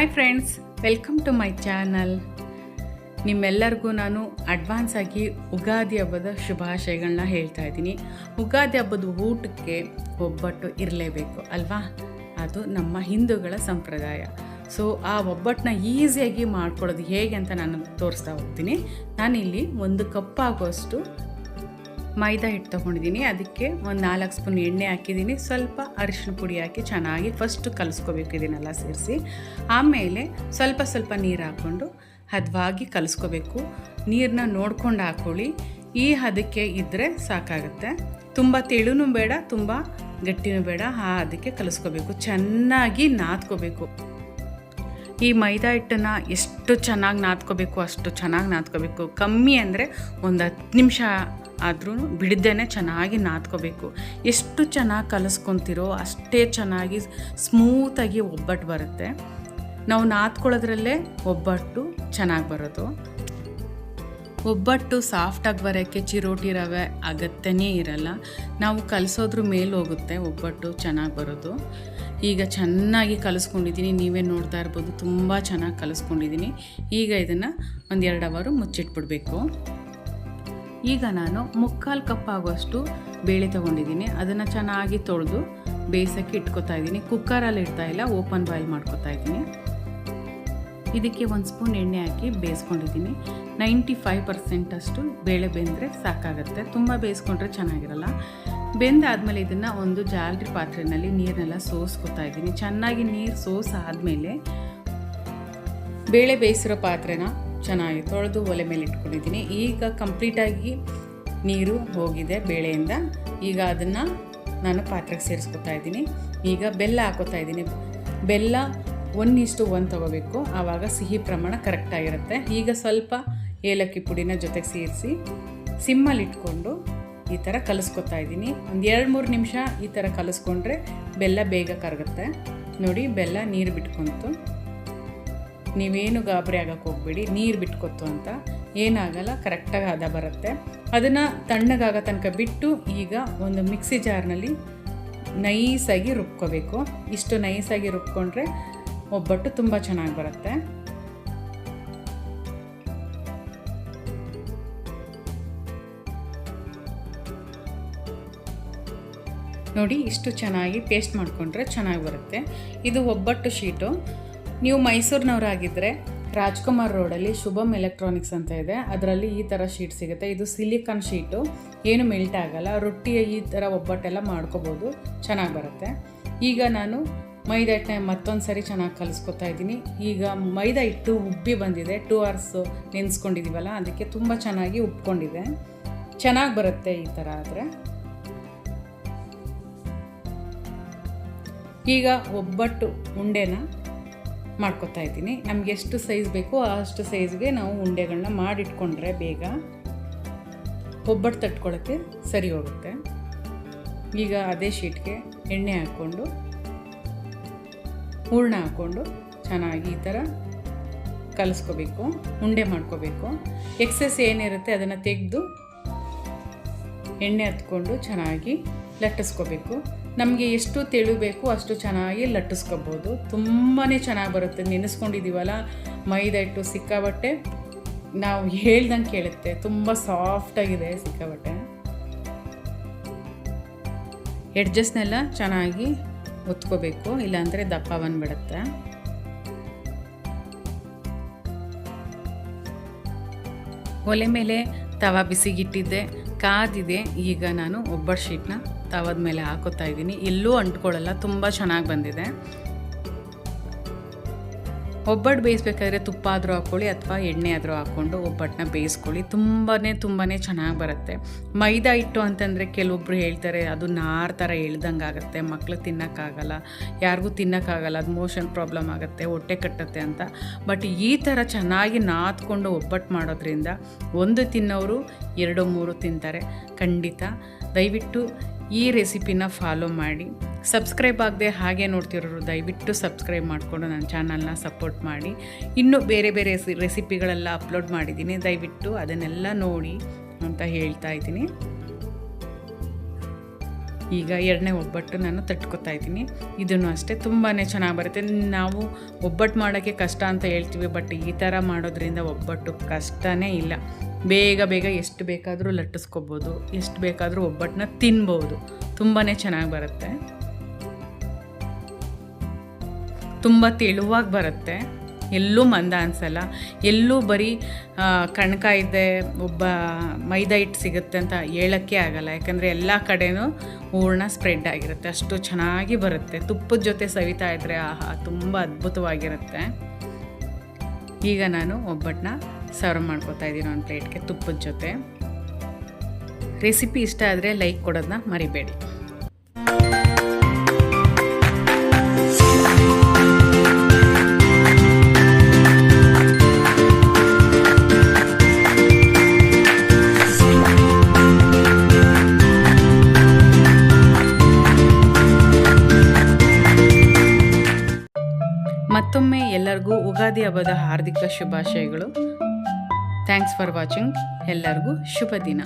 Hi friends, welcome to my channel. ನಿಮ್ಮೆಲ್ಲರಿಗೂ ನಾನು advance ಆಗಿ ಉಗಾದಿ ಹಬ್ಬದ ಶುಭಾಶಯಗಳನ್ನ ಹೇಳ್ತಾ ಇದ್ದೀನಿ. ಉಗಾದಿ ಹಬ್ಬದ ಊಟಕ್ಕೆ ಒಬ್ಬಟ್ಟು ಇರಲೇಬೇಕು, ಅಲ್ವಾ? ಅದು ನಮ್ಮ ಹಿಂದೂಗಳ ಸಂಪ್ರದಾಯ. ಸೊ ಆ ಒಬ್ಬಟ್ಟನ್ನ ಈಸಿಯಾಗಿ ಮಾಡ್ಕೊಳ್ಳೋದು ಹೇಗೆ ಅಂತ ನಾನು ತೋರಿಸ್ತಾ ಹೋಗ್ತೀನಿ. ನಾನಿಲ್ಲಿ ಒಂದು ಕಪ್ ಆಗುವಷ್ಟು ಮೈದಾ ಹಿಟ್ಟು ತೊಗೊಂಡಿದ್ದೀನಿ. ಅದಕ್ಕೆ ಒಂದು ನಾಲ್ಕು ಸ್ಪೂನ್ ಎಣ್ಣೆ ಹಾಕಿದ್ದೀನಿ. ಸ್ವಲ್ಪ ಅರಿಶಿನ ಪುಡಿ ಹಾಕಿ ಚೆನ್ನಾಗಿ ಫಸ್ಟ್ ಕಲಿಸ್ಕೋಬೇಕು ಇದನ್ನೆಲ್ಲ ಸೇರಿಸಿ. ಆಮೇಲೆ ಸ್ವಲ್ಪ ಸ್ವಲ್ಪ ನೀರು ಹಾಕ್ಕೊಂಡು ಹದವಾಗಿ ಕಲಿಸ್ಕೋಬೇಕು. ನೀರನ್ನ ನೋಡ್ಕೊಂಡು ಹಾಕ್ಕೊಳ್ಳಿ ಈ ಹದಕ್ಕೆ ಇದ್ದರೆ ಸಾಕಾಗುತ್ತೆ. ತುಂಬ ತೆಳುನೂ ಬೇಡ, ತುಂಬ ಗಟ್ಟಿನೂ ಬೇಡ. ಆ ಅದಕ್ಕೆ ಕಲಿಸ್ಕೋಬೇಕು. ಚೆನ್ನಾಗಿ ನಾದ್ಕೋಬೇಕು. ಈ ಮೈದಾ ಹಿಟ್ಟನ್ನು ಎಷ್ಟು ಚೆನ್ನಾಗಿ ನಾದ್ಕೋಬೇಕು, ಅಷ್ಟು ಚೆನ್ನಾಗಿ ನಾದ್ಕೋಬೇಕು. ಕಮ್ಮಿ ಅಂದರೆ ಒಂದು ಹತ್ತು ನಿಮಿಷ ಆದ್ರೂ ಬಿಡದೇನೆ ಚೆನ್ನಾಗಿ ನಾದ್ಕೋಬೇಕು. ಎಷ್ಟು ಚೆನ್ನಾಗಿ ಕಲಿಸ್ಕೊತಿರೋ ಅಷ್ಟೇ ಚೆನ್ನಾಗಿ ಸ್ಮೂತಾಗಿ ಒಬ್ಬಟ್ಟು ಬರುತ್ತೆ. ನಾವು ನಾದ್ಕೊಳ್ಳೋದ್ರಲ್ಲೇ ಒಬ್ಬಟ್ಟು ಚೆನ್ನಾಗಿ ಬರೋದು. ಒಬ್ಬಟ್ಟು ಸಾಫ್ಟಾಗಿ ಬರೋಕ್ಕೆ ಚಿರೋಟಿ ರವೆ ಅಗತ್ಯನೇ ಇರಲ್ಲ. ನಾವು ಕಲಿಸೋದ್ರ ಮೇಲೆ ಹೋಗುತ್ತೆ ಒಬ್ಬಟ್ಟು ಚೆನ್ನಾಗಿ ಬರೋದು. ಈಗ ಚೆನ್ನಾಗಿ ಕಲಿಸ್ಕೊಂಡಿದ್ದೀನಿ, ನೀವೇ ನೋಡ್ತಾ ಇರ್ಬೋದು, ತುಂಬ ಚೆನ್ನಾಗಿ ಕಲಿಸ್ಕೊಂಡಿದ್ದೀನಿ. ಈಗ ಇದನ್ನು ಒಂದೆರಡು ಅವರು ಮುಚ್ಚಿಟ್ಬಿಡ್ಬೇಕು. ಈಗ ನಾನು ಮುಕ್ಕಾಲು ಕಪ್ ಆಗುವಷ್ಟು ಬೇಳೆ ತೊಗೊಂಡಿದ್ದೀನಿ. ಅದನ್ನು ಚೆನ್ನಾಗಿ ತೊಳೆದು ಬೇಯಿಸೋಕ್ಕೆ ಇಟ್ಕೊತಾ ಇದ್ದೀನಿ. ಕುಕ್ಕರಲ್ಲಿ ಇಲ್ಲ, ಓಪನ್ ಬಾಯ್ಲ್ ಮಾಡ್ಕೊತಾ ಇದ್ದೀನಿ. ಇದಕ್ಕೆ ಒಂದು ಸ್ಪೂನ್ ಎಣ್ಣೆ ಹಾಕಿ ಬೇಯಿಸ್ಕೊಂಡಿದ್ದೀನಿ. ನೈಂಟಿ ಫೈವ್ ಪರ್ಸೆಂಟಷ್ಟು ಬೇಳೆ ಬೆಂದರೆ ಸಾಕಾಗುತ್ತೆ. ತುಂಬ ಬೇಯಿಸ್ಕೊಂಡ್ರೆ ಚೆನ್ನಾಗಿರಲ್ಲ. ಬೆಂದಾದಮೇಲೆ ಇದನ್ನು ಒಂದು ಜಾಲ್ರಿ ಪಾತ್ರೆಯಲ್ಲಿ ನೀರನ್ನೆಲ್ಲ ಸೋಸ್ಕೊತಾ ಇದ್ದೀನಿ. ಚೆನ್ನಾಗಿ ನೀರು ಸೋಸಾದಮೇಲೆ ಬೇಳೆ ಬೇಯಿಸಿರೋ ಪಾತ್ರೆನ ಚೆನ್ನಾಗಿ ತೊಳೆದು ಒಲೆ ಮೇಲೆ ಇಟ್ಕೊಂಡಿದ್ದೀನಿ. ಈಗ ಕಂಪ್ಲೀಟಾಗಿ ನೀರು ಹೋಗಿದೆ ಬೇಳೆಯಿಂದ. ಈಗ ಅದನ್ನು ನಾನು ಪಾತ್ರೆಗೆ ಸೇರಿಸ್ಕೊತಾ ಇದ್ದೀನಿ. ಈಗ ಬೆಲ್ಲ ಹಾಕೋತಾ ಇದ್ದೀನಿ. ಬೆಲ್ಲ ಒನ್ ಇಷ್ಟು ಒನ್ ತೊಗೋಬೇಕು. ಆವಾಗ ಸಿಹಿ ಪ್ರಮಾಣ ಕರೆಕ್ಟಾಗಿರುತ್ತೆ ಈಗ ಸ್ವಲ್ಪ ಏಲಕ್ಕಿ ಪುಡಿನ ಜೊತೆಗೆ ಸೇರಿಸಿ ಸಿಮ್ಮಲ್ಲಿ ಇಟ್ಕೊಂಡು ಈ ಥರ ಕಲಿಸ್ಕೊತಾ ಇದ್ದೀನಿ. ಒಂದು ಎರಡು ಮೂರು ನಿಮಿಷ ಈ ಥರ ಕಲಿಸ್ಕೊಂಡ್ರೆ ಬೆಲ್ಲ ಬೇಗ ಕರಗುತ್ತೆ. ನೋಡಿ ಬೆಲ್ಲ ನೀರು ಬಿಟ್ಕೊಂತು. ನೀವೇನು ಗಾಬರಿ ಆಗಕ್ಕೆ ಹೋಗ್ಬೇಡಿ, ನೀರು ಬಿಟ್ಕೊತ್ತು ಅಂತ. ಏನಾಗಲ್ಲ ಕರೆಕ್ಟಾಗಿ ಹದ ಬರುತ್ತೆ. ಅದನ್ನು ತಣ್ಣಗಾಗೋ ತನಕ ಬಿಟ್ಟು ಈಗ ಒಂದು ಮಿಕ್ಸಿ ಜಾರ್ನಲ್ಲಿ ನೈಸಾಗಿ ರುಬ್ಕೋಬೇಕು. ಇಷ್ಟು ನೈಸಾಗಿ ರುಬ್ಕೊಂಡ್ರೆ ಒಬ್ಬಟ್ಟು ತುಂಬ ಚೆನ್ನಾಗಿ ಬರುತ್ತೆ. ನೋಡಿ, ಇಷ್ಟು ಚೆನ್ನಾಗಿ ಪೇಸ್ಟ್ ಮಾಡಿಕೊಂಡ್ರೆ ಚೆನ್ನಾಗಿ ಬರುತ್ತೆ. ಇದು ಒಬ್ಬಟ್ಟು ಶೀಟು. ನೀವು ಮೈಸೂರಿನವರಾಗಿದ್ದರೆ ರಾಜ್ಕುಮಾರ್ ರೋಡಲ್ಲಿ ಶುಭಮ್ ಎಲೆಕ್ಟ್ರಾನಿಕ್ಸ್ ಅಂತ ಇದೆ. ಅದರಲ್ಲಿ ಈ ಥರ ಶೀಟ್ ಸಿಗುತ್ತೆ. ಇದು ಸಿಲಿಕಾನ್ ಶೀಟು. ಏನು ಮೆಲ್ಟ್ ಆಗಲ್ಲ. ರೊಟ್ಟಿಯ ಈ ಥರ ಒಬ್ಬಟ್ಟೆಲ್ಲ ಮಾಡ್ಕೋಬೋದು. ಚೆನ್ನಾಗಿ ಬರುತ್ತೆ. ಈಗ ನಾನು ಮೈದಾ ಹಿಟ್ಟನ್ನ ಮತ್ತೊಂದು ಸರಿ ಚೆನ್ನಾಗಿ ಕಲಿಸ್ಕೊತಾ ಇದ್ದೀನಿ. ಈಗ ಮೈದಾ ಹಿಟ್ಟು ಉಬ್ಬಿ ಬಂದಿದೆ. ಟೂ ಅವರ್ಸು ನೆನೆಸ್ಕೊಂಡಿದ್ದೀವಲ್ಲ ಅದಕ್ಕೆ ತುಂಬ ಚೆನ್ನಾಗಿ ಉಬ್ಕೊಂಡಿದೆ ಚೆನ್ನಾಗಿ ಬರುತ್ತೆ ಈ ಥರ ಆದರೆ. ಈಗ ಒಬ್ಬಟ್ಟು ಉಂಡೆನ ಮಾಡ್ಕೊತಾ ಇದ್ದೀನಿ. ನಮ್ಗೆ ಎಷ್ಟು ಸೈಜ್ ಬೇಕೋ ಅಷ್ಟು ಸೈಜ್ಗೆ ನಾವು ಉಂಡೆಗಳನ್ನ ಮಾಡಿಟ್ಕೊಂಡ್ರೆ ಬೇಗ ಒಬ್ಬಟ್ಟು ತಟ್ಕೊಳ್ಳೋಕ್ಕೆ ಸರಿ ಹೋಗುತ್ತೆ. ಈಗ ಅದೇ ಶೀಟ್ಗೆ ಎಣ್ಣೆ ಹಾಕ್ಕೊಂಡು, ಹೂರ್ಣ ಹಾಕ್ಕೊಂಡು ಚೆನ್ನಾಗಿ ಈ ಥರ ಕಲಿಸ್ಕೋಬೇಕು, ಉಂಡೆ ಮಾಡ್ಕೋಬೇಕು. ಎಕ್ಸೆಸ್ ಏನಿರುತ್ತೆ ಅದನ್ನು ತೆಗೆದು ಎಣ್ಣೆ ಹತ್ಕೊಂಡು ಚೆನ್ನಾಗಿ ಲಟ್ಟಿಸ್ಕೋಬೇಕು. ನಮಗೆ ಎಷ್ಟು ತೆಳು ಬೇಕು ಅಷ್ಟು ಚೆನ್ನಾಗಿ ಲಟ್ಟಿಸ್ಕೋಬೋದು. ತುಂಬಾ ಚೆನ್ನಾಗಿ ಬರುತ್ತೆ. ನೆನೆಸ್ಕೊಂಡಿದ್ದೀವಲ್ಲ? ಮೈದಾ ಹಿಟ್ಟು ಸಿಕ್ಕಾಬಟ್ಟೆ. ನಾವು ಹೇಳ್ದಂಗೆ ಕೇಳುತ್ತೆ. ತುಂಬ ಸಾಫ್ಟಾಗಿದೆ ಸಿಕ್ಕಾಬಟ್ಟೆ. ಎಡ್ಜಸ್ನೆಲ್ಲ ಚೆನ್ನಾಗಿ ಒತ್ಕೋಬೇಕು. ಇಲ್ಲಾಂದರೆ ದಪ್ಪ ಬಂದ್ಬಿಡುತ್ತೆ. ಒಲೆ ಮೇಲೆ ತವ ಬಿಸಿಗಿಟ್ಟಿದ್ದೆ. ಕಾದಿದೆ. ಈಗ ನಾನು ಒಬ್ಬರ್ ಶೀಟ್ನ ತವದ ಮೇಲೆ ಹಾಕೋತಾ ಇದ್ದೀನಿ. ಎಲ್ಲೂ ಅಂಟ್ಕೊಳ್ಳಲ್ಲ ತುಂಬ ಚೆನ್ನಾಗಿ ಬಂದಿದೆ. ಒಬ್ಬಟ್ಟು ಬೇಯಿಸ್ಬೇಕಾದ್ರೆ ತುಪ್ಪ ಆದರೂ ಹಾಕ್ಕೊಳ್ಳಿ ಅಥವಾ ಎಣ್ಣೆ ಆದರೂ ಹಾಕ್ಕೊಂಡು ಒಬ್ಬಟ್ಟನ್ನ ಬೇಯಿಸ್ಕೊಳ್ಳಿ. ತುಂಬಾ ತುಂಬಾ ಚೆನ್ನಾಗಿ ಬರುತ್ತೆ. ಮೈದಾ ಹಿಟ್ಟು ಅಂತಂದರೆ ಕೆಲವೊಬ್ರು ಹೇಳ್ತಾರೆ, ಅದು ನಾರ್ ಥರ ಎಳ್ದಂಗೆ ಆಗುತ್ತೆ, ಮಕ್ಳು ತಿನ್ನೋಕ್ಕಾಗಲ್ಲ, ಯಾರಿಗೂ ತಿನ್ನೋಕ್ಕಾಗಲ್ಲ, ಅದು ಮೋಷನ್ ಪ್ರಾಬ್ಲಮ್ ಆಗುತ್ತೆ, ಹೊಟ್ಟೆ ಕಟ್ಟುತ್ತೆ ಅಂತ. ಬಟ್ ಈ ಥರ ಚೆನ್ನಾಗಿ ನಾದ್ಕೊಂಡು ಒಬ್ಬಟ್ಟು ಮಾಡೋದ್ರಿಂದ ಒಂದು ತಿನ್ನೋರು, ಎರಡು ಮೂರು ತಿಂತಾರೆ. ಖಂಡಿತ. ದಯವಿಟ್ಟು ಈ ರೆಸಿಪಿನ ಫಾಲೋ ಮಾಡಿ. ಸಬ್ಸ್ಕ್ರೈಬ್ ಆಗದೆ ಹಾಗೆ ನೋಡ್ತಿರೋರು, ದಯವಿಟ್ಟು ಸಬ್ಸ್ಕ್ರೈಬ್ ಮಾಡಿಕೊಂಡು ನನ್ನ ಚಾನಲ್ನ ಸಪೋರ್ಟ್ ಮಾಡಿ. ಇನ್ನೂ ಬೇರೆ ಬೇರೆ ರೆಸಿಪಿಗಳೆಲ್ಲ ಅಪ್ಲೋಡ್ ಮಾಡಿದ್ದೀನಿ. ದಯವಿಟ್ಟು ಅದನ್ನೆಲ್ಲ ನೋಡಿ ಅಂತ ಹೇಳ್ತಾ ಇದ್ದೀನಿ. ಈಗ ಎರಡನೇ ಒಬ್ಬಟ್ಟು ನಾನು ತಟ್ಕೊತಾ ಇದ್ದೀನಿ. ಇದನ್ನು ಅಷ್ಟೇ ತುಂಬಾ ಚೆನ್ನಾಗಿ ಬರುತ್ತೆ. ನಾವು ಒಬ್ಬಟ್ಟು ಮಾಡೋಕ್ಕೆ ಕಷ್ಟ ಅಂತ ಹೇಳ್ತೀವಿ, ಬಟ್ ಈ ಥರ ಮಾಡೋದ್ರಿಂದ ಒಬ್ಬಟ್ಟು ಕಷ್ಟನೇ ಇಲ್ಲ. ಬೇಗ ಬೇಗ ಎಷ್ಟು ಬೇಕಾದರೂ ಲಟ್ಟಿಸ್ಕೊಬೋದು, ಎಷ್ಟು ಬೇಕಾದರೂ ಒಬ್ಬಟ್ಟನ್ನ ತಿನ್ಬೋದು. ತುಂಬಾ ಚೆನ್ನಾಗಿ ಬರುತ್ತೆ. ತುಂಬ ತೆಳುವಾಗಿ ಬರುತ್ತೆ. ಎಲ್ಲೂ ಮಂದ ಅನಿಸಲ್ಲ. ಎಲ್ಲೂ ಬರೀ ಕಣಕ ಇದೆ ಒಬ್ಬ ಮೈದಾ ಹಿಟ್ಟು ಸಿಗುತ್ತೆ ಅಂತ ಹೇಳೋಕ್ಕೆ ಆಗಲ್ಲ. ಯಾಕಂದರೆ ಎಲ್ಲ ಕಡೆನೂ ಹೂರ್ಣ ಸ್ಪ್ರೆಡ್ ಆಗಿರುತ್ತೆ. ಅಷ್ಟು ಚೆನ್ನಾಗಿ ಬರುತ್ತೆ. ತುಪ್ಪದ ಜೊತೆ ಸವಿತಾ ಇದ್ದರೆ ಆಹಾ, ತುಂಬ ಅದ್ಭುತವಾಗಿರುತ್ತೆ. ಈಗ ನಾನು ಒಬ್ಬಟ್ಟನ್ನ ಸರ್ವ್ ಮಾಡ್ಕೊತಾ ಇದ್ದೀನಿ ಒಂದು ಪ್ಲೇಟ್ಗೆ ತುಪ್ಪದ ಜೊತೆ. ರೆಸಿಪಿ ಇಷ್ಟ ಆದರೆ ಲೈಕ್ ಕೊಡೋದನ್ನ ಮರಿಬೇಡಿ. ಮತ್ತೊಮ್ಮೆ ಎಲ್ಲರಿಗೂ ಉಗಾದಿ ಹಬ್ಬದ ಹಾರ್ದಿಕ ಶುಭಾಶಯಗಳು. ಥ್ಯಾಂಕ್ಸ್ ಫಾರ್ ವಾಚಿಂಗ್ ಎಲ್ಲರಿಗೂ ಶುಭ ದಿನ